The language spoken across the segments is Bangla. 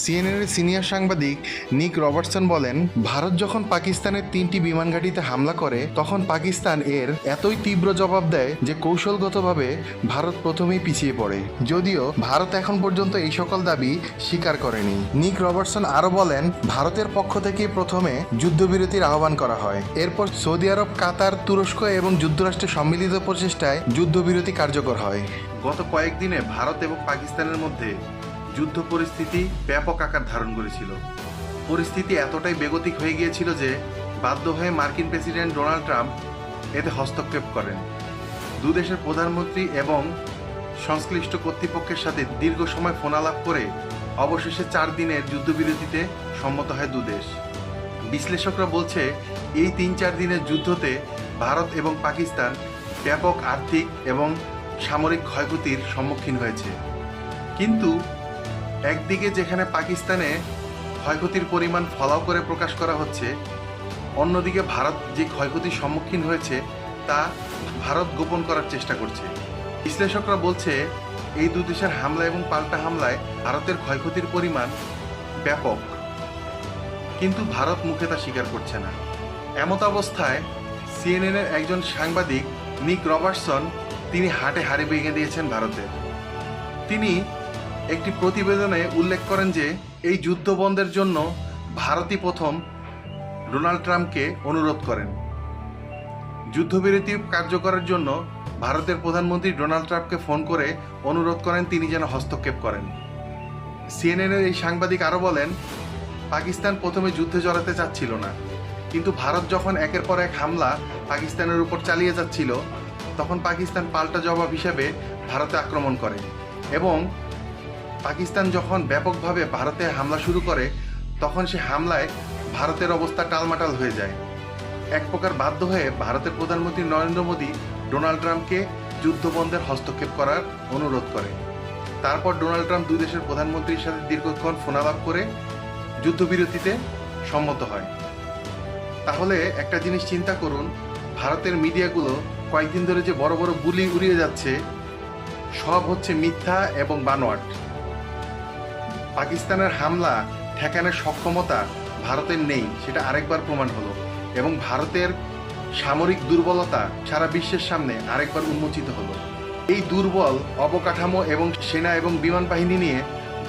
সিএনএনের সিনিয়র সাংবাদিক নিক রবার্টসন বলেন, ভারত যখন পাকিস্তানের তিনটি বিমান ঘাঁটিতে হামলা করে, তখন পাকিস্তান এর এতই তীব্র জবাব দেয় যে কৌশলগতভাবে ভারত প্রথমেই পিছিয়ে পড়ে। যদিও ভারত এখন পর্যন্ত এই সকল দাবি স্বীকার করেনি। নিক রবার্টসন আরও বলেন, ভারতের পক্ষ থেকে প্রথমে যুদ্ধবিরতির আহ্বান করা হয়। এরপর সৌদি আরব, কাতার, তুরস্ক এবং যুক্তরাষ্ট্রের সম্মিলিত প্রচেষ্টায় যুদ্ধবিরতি কার্যকর হয়। গত কয়েকদিনে ভারত এবং পাকিস্তানের মধ্যে যুদ্ধ পরিস্থিতি ব্যাপক আকার ধারণ করেছিল। পরিস্থিতি এতটাই বেগতিক হয়ে গিয়েছিল যে বাধ্য হয়ে মার্কিন প্রেসিডেন্ট ডোনাল্ড ট্রাম্প এতে হস্তক্ষেপ করেন। দু দেশের প্রধানমন্ত্রী এবং সংশ্লিষ্ট কর্তৃপক্ষের সাথে দীর্ঘ সময় ফোনালাপ করে অবশেষে চার দিনের যুদ্ধবিরতিতে সম্মত হয় দুদেশ বিশ্লেষকরা বলছে, এই তিন চার দিনের যুদ্ধতে ভারত এবং পাকিস্তান ব্যাপক আর্থিক এবং সামরিক ক্ষয়ক্ষতির সম্মুখীন হয়েছে। কিন্তু একদিকে যেখানে পাকিস্তানে ক্ষয়ক্ষতির পরিমাণ ফলাও করে প্রকাশ করা হচ্ছে, অন্যদিকে ভারত যে ক্ষয়ক্ষতির সম্মুখীন হয়েছে, তা ভারত গোপন করার চেষ্টা করছে। বিশ্লেষকরা বলছে, এই দু দেশের হামলা এবং পাল্টা হামলায় ভারতের ক্ষয়ক্ষতির পরিমাণ ব্যাপক। কিন্তু ভারত মুখে তা স্বীকার করছে না। এমত অবস্থায় সিএনএনের একজন সাংবাদিক, নিক রবার্টসন, তিনি হাটে হাড়ি ভেঙে দিয়েছেন ভারতে। তিনি একটি প্রতিবেদনে উল্লেখ করেন যে, এই যুদ্ধ বন্ধের জন্য ভারতই প্রথম ডোনাল্ড ট্রাম্পকে অনুরোধ করেন। যুদ্ধবিরতি কার্যকরের জন্য ভারতের প্রধানমন্ত্রী ডোনাল্ড ট্রাম্পকে ফোন করে অনুরোধ করেন, তিনি যেন হস্তক্ষেপ করেন। সিএনএনের এই সাংবাদিক আরও বলেন, পাকিস্তান প্রথমে যুদ্ধে জড়াতে চাচ্ছিল না। কিন্তু ভারত যখন একের পর এক হামলা পাকিস্তানের উপর চালিয়ে যাচ্ছিল, তখন পাকিস্তান পাল্টা জবাব হিসেবে ভারতে আক্রমণ করে এবং পাকিস্তান যখন ব্যাপকভাবে ভারতে হামলা শুরু করে, তখন সে হামলায় ভারতের অবস্থা টালমাটাল হয়ে যায়। এক প্রকার বাধ্য হয়ে ভারতের প্রধানমন্ত্রী নরেন্দ্র মোদী ডোনাল্ড ট্রাম্পকে যুদ্ধবন্ধের হস্তক্ষেপ করার অনুরোধ করে। তারপর ডোনাল্ড ট্রাম্প দুই দেশের প্রধানমন্ত্রীর সাথে দীর্ঘক্ষণ ফোনালাপ করে যুদ্ধবিরতিতে সম্মত হয়। তাহলে একটা জিনিস চিন্তা করুন, ভারতের মিডিয়াগুলো কয়েকদিন ধরে যে বড় বড় বুলি উড়িয়ে যাচ্ছে, সব হচ্ছে মিথ্যা এবং বানোয়াট। পাকিস্তানের হামলা ঠেকানোর সক্ষমতা ভারতের নেই, সেটা আরেকবার প্রমাণ হলো। এবং ভারতের সামরিক দুর্বলতা সারা বিশ্বের সামনে আরেকবার উন্মোচিত হলো। এই দুর্বল অবকাঠামো এবং সেনা এবং বিমান বাহিনী নিয়ে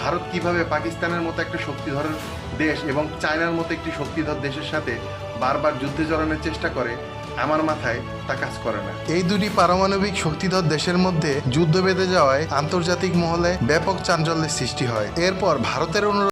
ভারত কীভাবে পাকিস্তানের মতো একটা শক্তিধর দেশ এবং চায়নার মতো একটি শক্তিধর দেশের সাথে বারবার যুদ্ধে জড়ানোর চেষ্টা করে আমার মাথায় তা কাজ করে না। এই দুটি পারমাণবিক শক্তিধর দেশের মধ্যে যুদ্ধ বেঁধে যাওয়ায় আন্তর্জাতিক মহলে ব্যাপক চাঞ্চল্যের সৃষ্টি হয়। এরপর ভারতের অনুরোধ